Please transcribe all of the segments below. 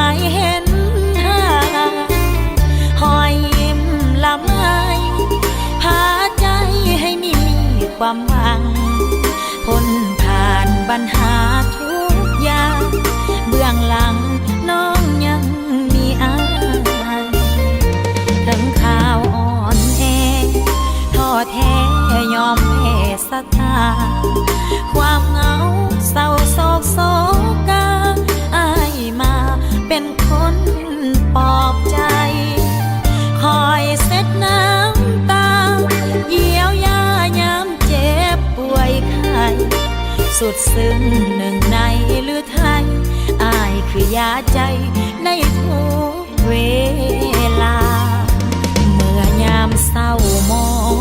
ายเห็นหางหอยยิ้มละไม้พาใจให้มีความหวังพ้นผ่านปัญหาทุกอย่างเบื้องหลังน้องยังมีอายทั้งข่าวอ่อนแอท้อแท้ยอมแพ้สตาความเหงาเศร้าโศกโศก สุดซึ้งหนึ่งในหรือไทยอายคือยาใจในทุกเวลา เมื่อยามเศร้ามอง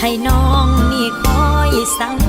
ให้น้องนี่คอยสัง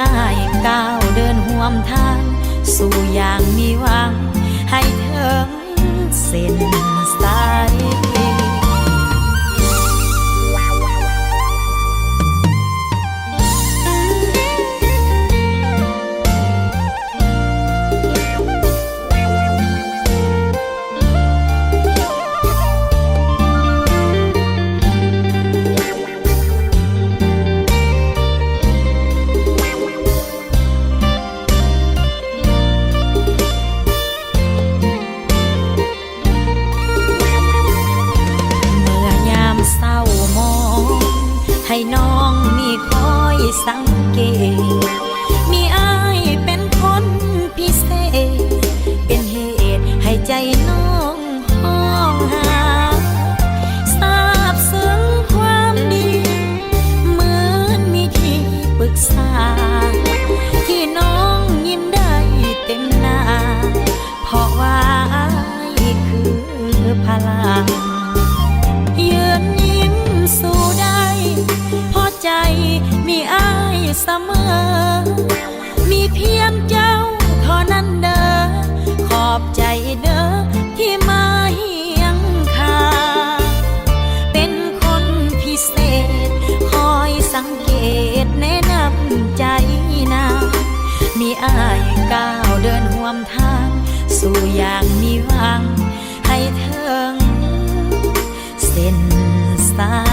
อายก้าวเดินห่วมทาง สู่อย่างมีหวัง ให้เธอเส้นสาย สังเกต มีอายเป็นคนพิเศษ เป็นเหตุให้ใจน้องห้องหาทราบซึ้งความดี เหมือนมีที่ปรึกษา ที่น้องยิ้มได้เต็มหน้า เพราะว่าอายคือพลัง เสมอ มีเพียงเจ้าเท่านั้นเด้อ ขอบใจเด้อที่มาเฮียงข้าเป็นคนพิเศษ คอยสังเกตแนะนำใจนามีอายก้าวเดินห่วมทาง สู่อย่างมีหวัง ให้เถิงเส้นสา